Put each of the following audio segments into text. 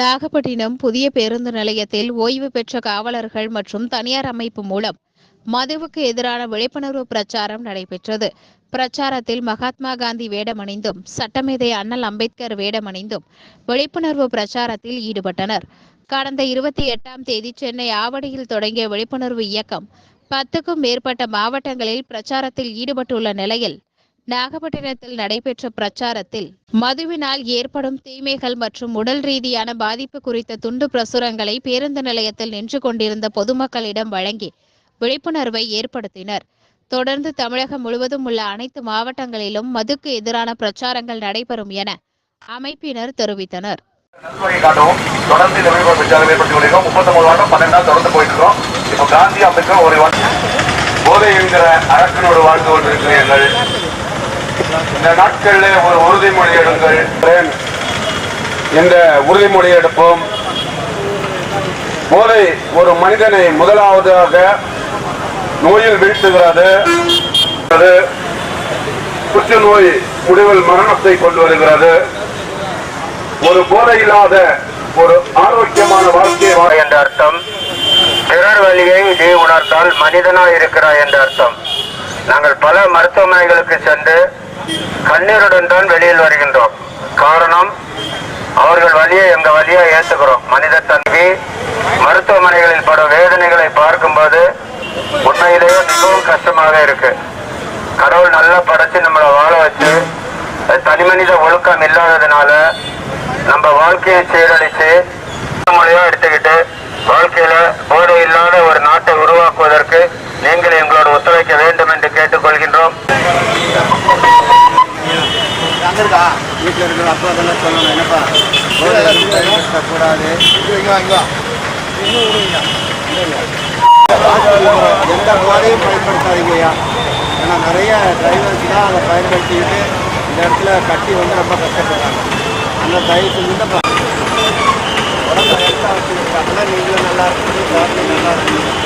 நாகப்பட்டினம் புதிய பேருந்து நிலையத்தில் ஓய்வு பெற்ற காவலர்கள் மற்றும் தனியார் அமைப்பு மூலம் மதுவுக்கு எதிரான விழிப்புணர்வு பிரச்சாரம் நடைபெற்றது. பிரச்சாரத்தில் மகாத்மா காந்தி வேடமணிந்தும் சட்டமேதை அண்ணல் அம்பேத்கர் வேடமணிந்தும் விழிப்புணர்வு பிரச்சாரத்தில் ஈடுபட்டனர். கடந்த இருபத்தி எட்டாம் தேதி சென்னை ஆவடியில் தொடங்கிய விழிப்புணர்வு இயக்கம் பத்துக்கும் மேற்பட்ட மாவட்டங்களில் பிரச்சாரத்தில் ஈடுபட்டுள்ள நிலையில் நாகப்பட்டினத்தில் நடைபெற்ற பிரச்சாரத்தில் மதுவினால் ஏற்படும் தீமைகள் மற்றும் உடல் ரீதியான பாதிப்பு குறித்த துண்டு பிரசுரங்களை பேருந்து நிலையத்தில் நின்று கொண்டிருந்த பொதுமக்களிடம் வழங்கி விழிப்புணர்வை ஏற்படுத்தினர். தொடர்ந்து தமிழகம் முழுவதும் உள்ள அனைத்து மாவட்டங்களிலும் மதுக்கு எதிரான பிரச்சாரங்கள் நடைபெறும் என அமைப்பினர் தெரிவித்தனர். தொடர்ந்து இந்த விழிப்புணர்வு பிரச்சாரம் ஏற்படுத்தி வருகிறோம் முப்பத்தொன்பது வாரம் தொடர்ந்து போயிட்டு இருக்கோம் இப்போ காந்தி அம்பேத்கர் ஒரு போதை என்கிற அரக்கனோடு வாழ்ந்து கொண்டிருக்கிறீர்கள். இந்த நாட்களில் ஒரு உறுதிமொழி எடுங்கள். இந்த உறுதிமொழி எடுப்போம். போதை ஒரு மனிதனை முதலாவதாக நோயில் வீழ்த்துகிறது. புற்றுநோய் முடிவில் மரணத்தை கொண்டு வருகிறது. ஒரு போதை இல்லாத ஒரு ஆரோக்கியமான வாழ்க்கையை வாழ என்ற அர்த்தம். பிறர் வழியை நீ உணர்ந்தால் மனிதனாய் இருக்கிறாய் என்ற அர்த்தம். நாங்கள் பல மருத்துவமனைகளுக்கு சென்று கண்ணீருடன் தான் வெளியில் வருகின்றோம். காரணம் அவர்கள் வழியை எங்க வழியா ஏற்றுக்கிறோம் மனித தன்மை மருத்துவமனைகளில் படும் வேதனைகளை பார்க்கும்போது உண்மையிலேயே மிகவும் கஷ்டமாக இருக்கு. கடவுள் நல்லா படைச்சு நம்மளை வாழ வச்சு தனி மனித ஒழுக்கம் இல்லாததுனால நம்ம வாழ்க்கையை சீரழிச்சு மொழியா எடுத்துக்கிட்டு வாழ்க்கையில போதை இல்லாத ஒரு நாட்டை உருவாக்குவதற்கு நீங்கள் எங்களோட ஒத்துழைக்க வேண்டும் என்று வீட்டில் இருக்கிற அப்பா அதெல்லாம் சொல்லணும் என்னப்பா? கூடாது எந்த போதையும் பயன்படுத்தாதீங்கய்யா. ஏன்னா நிறைய டிரைவர்ஸ் தான் அதை பயன்படுத்திக்கிட்டு இந்த இடத்துல கட்டி வந்து ரொம்ப கஷ்டப்படுறாங்க. அந்த தயவு செஞ்சுட்டப்பா உடம்பு ஹெல்த்தாக வச்சுருக்காங்கன்னா நீங்களும் நல்லா இருக்கணும் ஃபேமிலி நல்லா இருக்கணும்.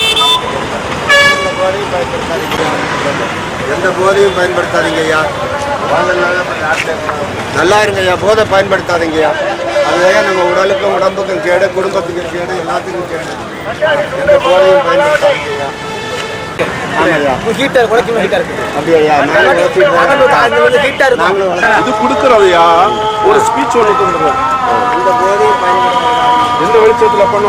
எந்த போதையும் பயன்படுத்தாதீங்க எந்த போதையும் பயன்படுத்தாதீங்க ஐயா நல்லா இருங்க ஐயா போதை பயன்படுத்தாதீங்க ஐயா அதுவே நம்ம உடலுக்கும் உடம்புக்கும் கேடு குடும்பத்துக்கும் கேடு எல்லாத்துக்கும் கேடு. எந்த போதையும் பயன்படுத்தாதீங்க ஐயா ஆமாய்யா. ஹீட்டர் குறைக்கும் ஹீட்டர் இருக்குது அப்படியா ஐயா நாங்களும் வளர்த்திட்டு ஹீட்டர் இருக்கும் நாங்களும் வளர்த்து இது கொடுக்கறதையா? ஒரு ஸ்பீச் ஒன்று எந்த போதையும் பயன்படுத்தாதீங்க எந்த வெளிச்சத்தில் பண்ண